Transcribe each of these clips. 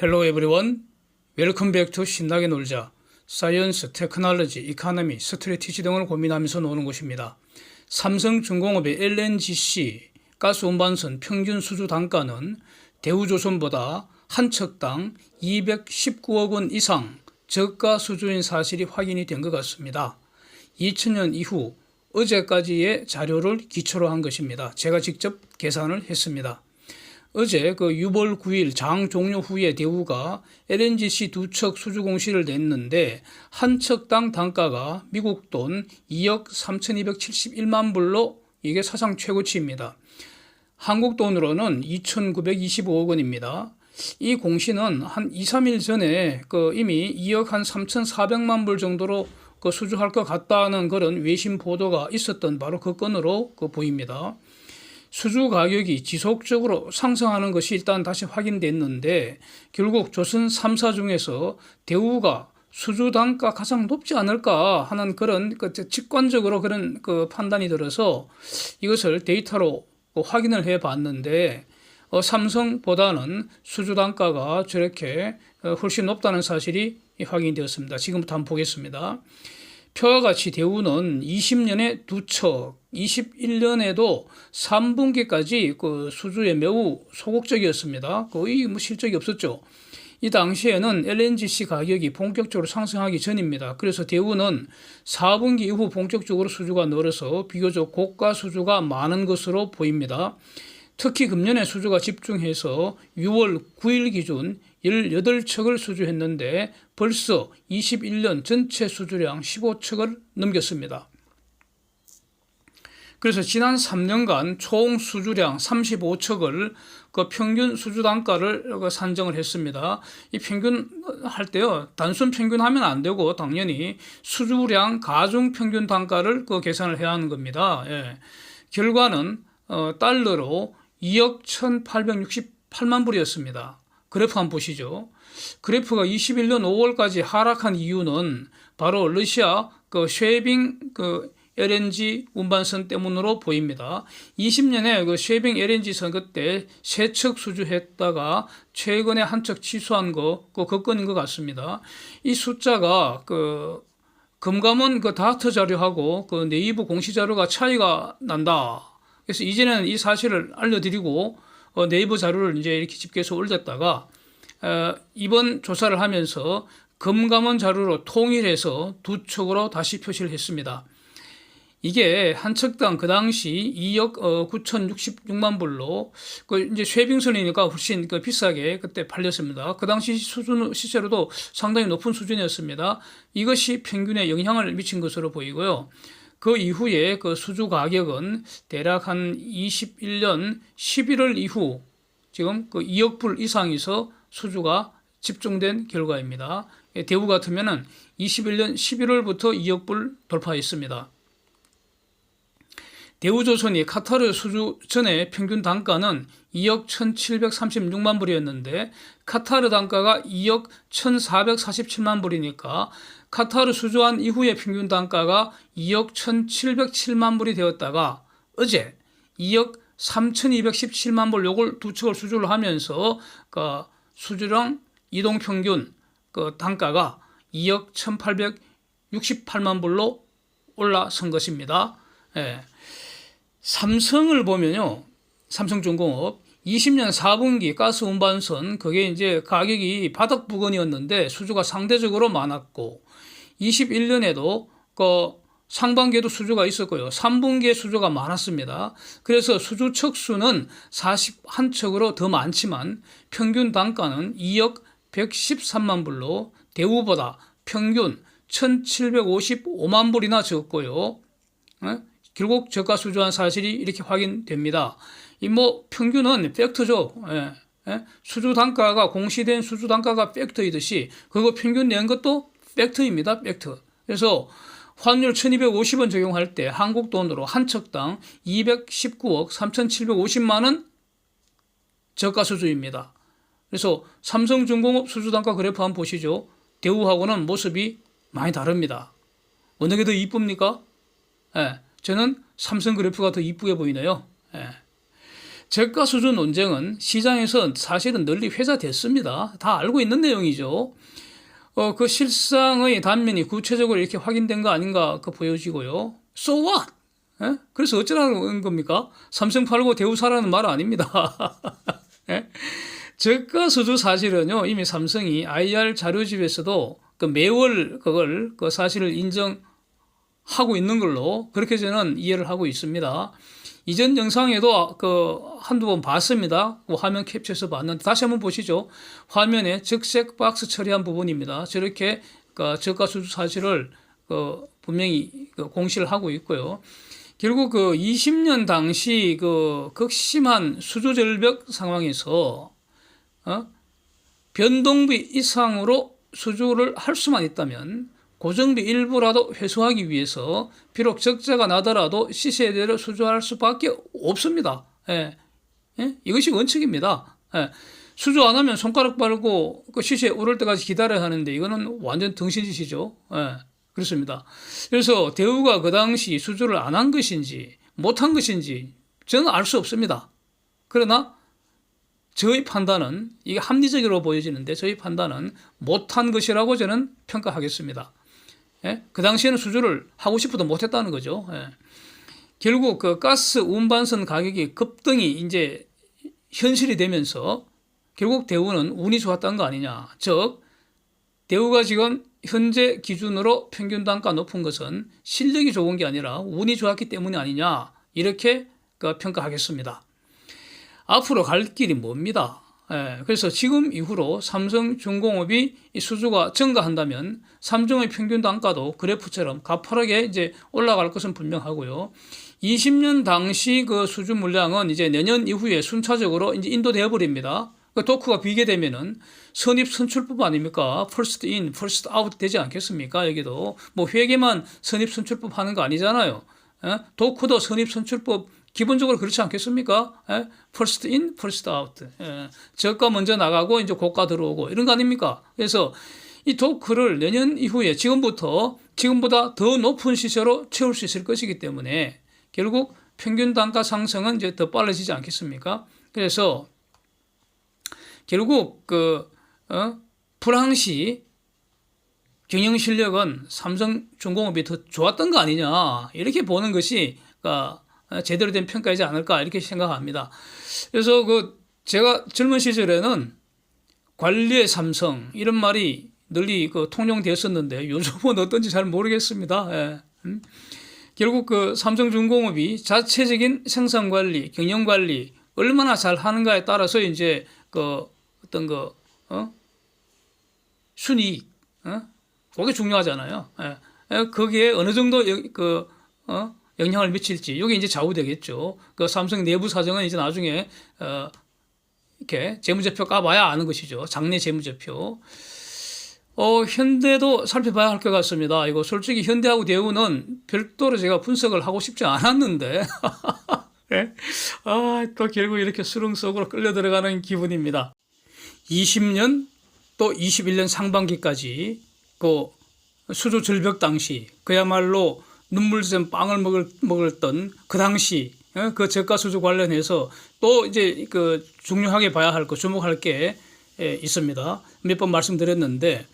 Hello everyone. Welcome back to 신나게 놀자. 사이언스, 테크놀로지, 이카노미, 스트레티지 등을 고민하면서 노는 곳입니다. 삼성중공업의 LNGC 가스 운반선 평균 수주 단가는 대우조선보다 한 척당 219억 원 이상 저가 수준인 사실이 확인이 된 것 같습니다. 2000년 이후 어제까지의 자료를 기초로 한 것입니다. 제가 직접 계산을 했습니다. 어제 그 6월 9일 장 종료 후에 대우가 LNGC 두 척 수주 공시를 냈는데 한 척당 단가가 미국 돈 2억 3,271만 불로 이게 사상 최고치입니다. 한국 돈으로는 2,925억 원입니다. 이 공시는 한 2, 3일 전에 그 이미 2억 한 3,400만 불 정도로 그 수주할 것 같다는 그런 외신 보도가 있었던 바로 그 건으로 그 보입니다. 수주 가격이 지속적으로 상승하는 것이 일단 다시 확인됐는데 결국 조선 3사 중에서 대우가 수주 단가 가장 높지 않을까 하는 그런 그 직관적으로 그런 그 판단이 들어서 이것을 데이터로 그 확인을 해 봤는데 어, 삼성보다는 수주 단가가 저렇게 어, 훨씬 높다는 사실이 확인되었습니다. 지금부터 한번 보겠습니다. 표와 같이 대우는 20년에 두 척, 21년에도 3분기까지 그 수주에 매우 소극적이었습니다. 거의 뭐 실적이 없었죠. 이 당시에는 LNGC 가격이 본격적으로 상승하기 전입니다. 그래서 대우는 4분기 이후 본격적으로 수주가 늘어서 비교적 고가 수주가 많은 것으로 보입니다. 특히 금년에 수주가 집중해서 6월 9일 기준 18척을 수주했는데 벌써 21년 전체 수주량 15척을 넘겼습니다. 그래서 지난 3년간 총 수주량 35척을 그 평균 수주 단가를 그 산정을 했습니다. 이 평균 할 때요, 단순 평균 하면 안 되고 당연히 수주량 가중 평균 단가를 그 계산을 해야 하는 겁니다. 예. 결과는 어, 달러로 2억 1,868만 불이었습니다. 그래프 한번 보시죠. 그래프가 21년 5월까지 하락한 이유는 바로 러시아 그 쉐빙 그 LNG 운반선 때문으로 보입니다. 20년에 그 쉐빙 LNG선 그때 세 척 수주했다가 최근에 한 척 취소한 거, 그 건인 것 같습니다. 이 숫자가 그 금감원 그 다트 자료하고 그 네이버 공시 자료가 차이가 난다. 그래서 이제는 이 사실을 알려드리고 어, 네이버 자료를 이제 이렇게 집계해서 올렸다가 어, 이번 조사를 하면서 금감원 자료로 통일해서 두 척으로 다시 표시를 했습니다. 이게 한 척당 그 당시 2억 어, 9,066만 불로 그 이제 쉐빙선이니까 훨씬 그 비싸게 그때 팔렸습니다. 그 당시 수준 시세로도 상당히 높은 수준이었습니다. 이것이 평균에 영향을 미친 것으로 보이고요. 그 이후에 그 수주 가격은 대략 한 21년 11월 이후 지금 그 2억 불 이상에서 수주가 집중된 결과입니다. 대우 같으면은 21년 11월부터 2억 불 돌파했습니다. 대우조선이 카타르 수주 전에 평균 단가는 2억 1,736만 불이었는데 카타르 단가가 2억 1,447만 불이니까 카타르 수주한 이후의 평균 단가가 2억 1,707만 불이 되었다가 어제 2억 3,217만 불 요걸 두 척을 수주를 하면서 그 수주랑 이동 평균 그 단가가 2억 1,868만 불로 올라선 것입니다. 예. 삼성을 보면요. 삼성중공업 20년 4분기 가스 운반선 그게 이제 가격이 바닥 부근이었는데 수주가 상대적으로 많았고 21년에도 그 상반기에도 수주가 있었고요. 3분기에 수주가 많았습니다. 그래서 수주 척수는 41척으로 더 많지만 평균 단가는 2억 113만 불로 대우보다 평균 1,755만 불이나 적고요. 결국 저가 수주한 사실이 이렇게 확인됩니다. 이 뭐 평균은 팩트죠. 예, 예? 수주 단가가 공시된 수주 단가가 팩트이듯이 그거 평균 낸 것도 팩트입니다. 팩트. 그래서 환율 1250원 적용할 때 한국 돈으로 한 척당 219억 3750만 원 저가 수주입니다. 그래서 삼성중공업 수주 단가 그래프 한번 보시죠. 대우하고는 모습이 많이 다릅니다. 어느 게 더 이쁩니까? 예. 저는 삼성 그래프가 더 이쁘게 보이네요. 예. 저가 수준 논쟁은 시장에서 사실은 널리 회자됐습니다. 다 알고 있는 내용이죠. 어, 그 실상의 단면이 구체적으로 이렇게 확인된 거 아닌가 그 보여지고요. So what? 예? 그래서 어쩌라는 겁니까? 삼성 팔고 대우 사라는 말 아닙니다. 예? 저가 수주 사실은요 이미 삼성이 IR 자료집에서도 그 매월 그걸 그 사실을 인정하고 있는 걸로 그렇게 저는 이해를 하고 있습니다. 이전 영상에도 그 한두 번 봤습니다. 그 화면 캡처해서 봤는데 다시 한번 보시죠. 화면에 적색 박스 처리한 부분입니다. 저렇게 그 저가 수주 사실을 그 분명히 그 공시를 하고 있고요. 결국 그 20년 당시 그 극심한 수주 절벽 상황에서 어? 변동비 이상으로 수주를 할 수만 있다면 고정비 일부라도 회수하기 위해서 비록 적자가 나더라도 시세대로 수주할 수밖에 없습니다. 예. 예? 이것이 원칙입니다. 예. 수주 안 하면 손가락 빨고 그 시세 오를 때까지 기다려야 하는데 이거는 완전 등신짓이죠. 예. 그렇습니다. 그래서 대우가 그 당시 수주를 안 한 것인지 못한 것인지 저는 알 수 없습니다. 그러나 저희 판단은 이게 합리적으로 보여지는데 저희 판단은 못한 것이라고 저는 평가하겠습니다. 예? 그 당시에는 수주를 하고 싶어도 못했다는 거죠. 예. 결국 그 가스 운반선 가격이 급등이 이제 현실이 되면서 결국 대우는 운이 좋았던 거 아니냐. 즉 대우가 지금 현재 기준으로 평균 단가 높은 것은 실력이 좋은 게 아니라 운이 좋았기 때문이 아니냐. 이렇게 그 평가하겠습니다. 앞으로 갈 길이 뭡니다. 예, 그래서 지금 이후로 삼성중공업이 이 수주가 증가한다면 삼중의 평균 단가도 그래프처럼 가파르게 이제 올라갈 것은 분명하고요. 20년 당시 그 수주 물량은 이제 내년 이후에 순차적으로 이제 인도되어 버립니다. 그 토크가 비게 되면은 선입 선출법 아닙니까? first in, first out 되지 않겠습니까? 여기도 뭐 회계만 선입 선출법 하는 거 아니잖아요. 예? 도크도 선입 선출법 기본적으로 그렇지 않겠습니까? 예? first in, first out. 예. 저가 먼저 나가고 이제 고가 들어오고 이런 거 아닙니까? 그래서 이 도크를 내년 이후에 지금부터 지금보다 더 높은 시세로 채울 수 있을 것이기 때문에 결국 평균 단가 상승은 이제 더 빨라지지 않겠습니까? 그래서 결국 그 어? 프랑시 경영 실력은 삼성중공업이 더 좋았던 거 아니냐 이렇게 보는 것이 그러니까 제대로 된 평가이지 않을까 이렇게 생각합니다. 그래서 그 제가 젊은 시절에는 관리의 삼성 이런 말이 널리 그 통용되었었는데 요즘은 어떤지 잘 모르겠습니다. 예. 음? 결국 그 삼성중공업이 자체적인 생산 관리, 경영 관리 얼마나 잘 하는가에 따라서 이제 그 어떤 그 어? 순이익 어? 그게 중요하잖아요. 예. 예. 거기에 어느 정도 그 어? 영향을 미칠지 이게 이제 좌우되겠죠. 그 삼성 내부 사정은 이제 나중에 어 이렇게 재무제표 까봐야 아는 것이죠. 장내 재무제표. 어 현대도 살펴봐야 할 것 같습니다. 이거 솔직히 현대하고 대우는 별도로 제가 분석을 하고 싶지 않았는데. 네? 아, 또 결국 이렇게 수렁 속으로 끌려 들어가는 기분입니다. 20년 또 21년 상반기까지 그 수조 절벽 당시 그야말로 눈물샘 빵을 먹을, 먹었던 그 당시 어, 그 저가 수주 관련해서 또 이제 그 중요하게 봐야 할 거, 주목할 게 예, 있습니다. 몇 번 말씀드렸는데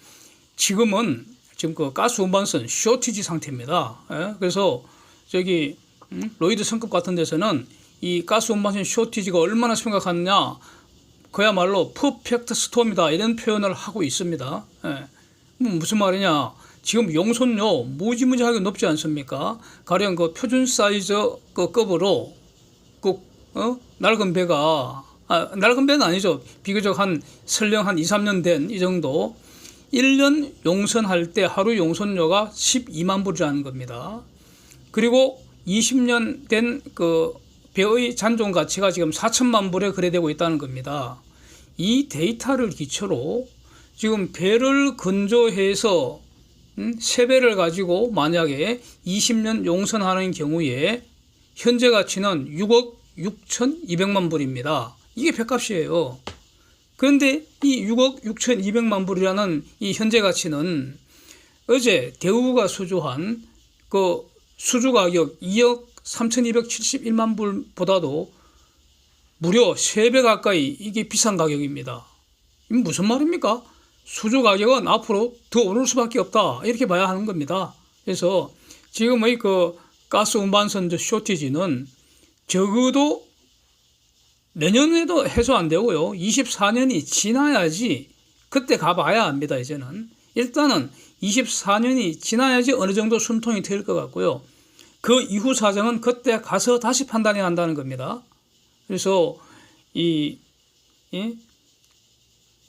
지금은 지금 그 가스 운반선 쇼티지 상태입니다. 예, 그래서 저기 음, 로이드 성급 같은 데서는 이 가스 운반선 쇼티지가 얼마나 심각하냐 그야말로 퍼펙트 스톰이다 이런 표현을 하고 있습니다. 예, 뭐 무슨 말이냐? 지금 용선료 무지무지하게 높지 않습니까? 가령 그 표준 사이즈 그 급으로 그 어? 낡은 배가 아, 낡은 배는 아니죠. 비교적 한 설령 한 2, 3년 된 이 정도 1년 용선할 때 하루 용선료가 12만 불이라는 겁니다. 그리고 20년 된 그 배의 잔존 가치가 지금 4천만 불에 거래되고 있다는 겁니다. 이 데이터를 기초로 지금 배를 건조해서 음, 세배를 가지고 만약에 20년 용선하는 경우에 현재 가치는 6억 6,200만 불입니다. 이게 배값이에요. 그런데 이 6억 6,200만 불이라는 이 현재 가치는 어제 대우가 수주한 그 수주 가격 2억 3,271만 불보다도 무려 3배 가까이 이게 비싼 가격입니다. 이 무슨 말입니까? 수주 가격은 앞으로 더 오를 수밖에 없다. 이렇게 봐야 하는 겁니다. 그래서 지금의 그 가스 운반선 저 쇼티지는 적어도 내년에도 해소 안 되고요. 24년이 지나야지 그때 가봐야 합니다. 이제는 일단은 24년이 지나야지 어느 정도 숨통이 트일 것 같고요. 그 이후 사정은 그때 가서 다시 판단해야 한다는 겁니다. 그래서 이, 이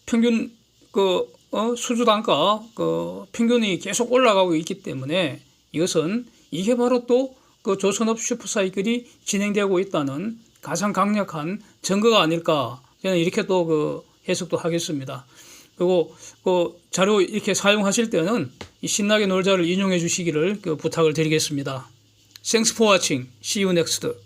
평균 그 어, 수주 단가 그 평균이 계속 올라가고 있기 때문에 이것은 이게 바로 또 그 조선업 슈퍼사이클이 진행되고 있다는 가장 강력한 증거가 아닐까 저는 이렇게 또 그 해석도 하겠습니다. 그리고 그 자료 이렇게 사용하실 때는 이 신나게 놀자를 인용해 주시기를 그 부탁을 드리겠습니다. Thanks for watching. See you next.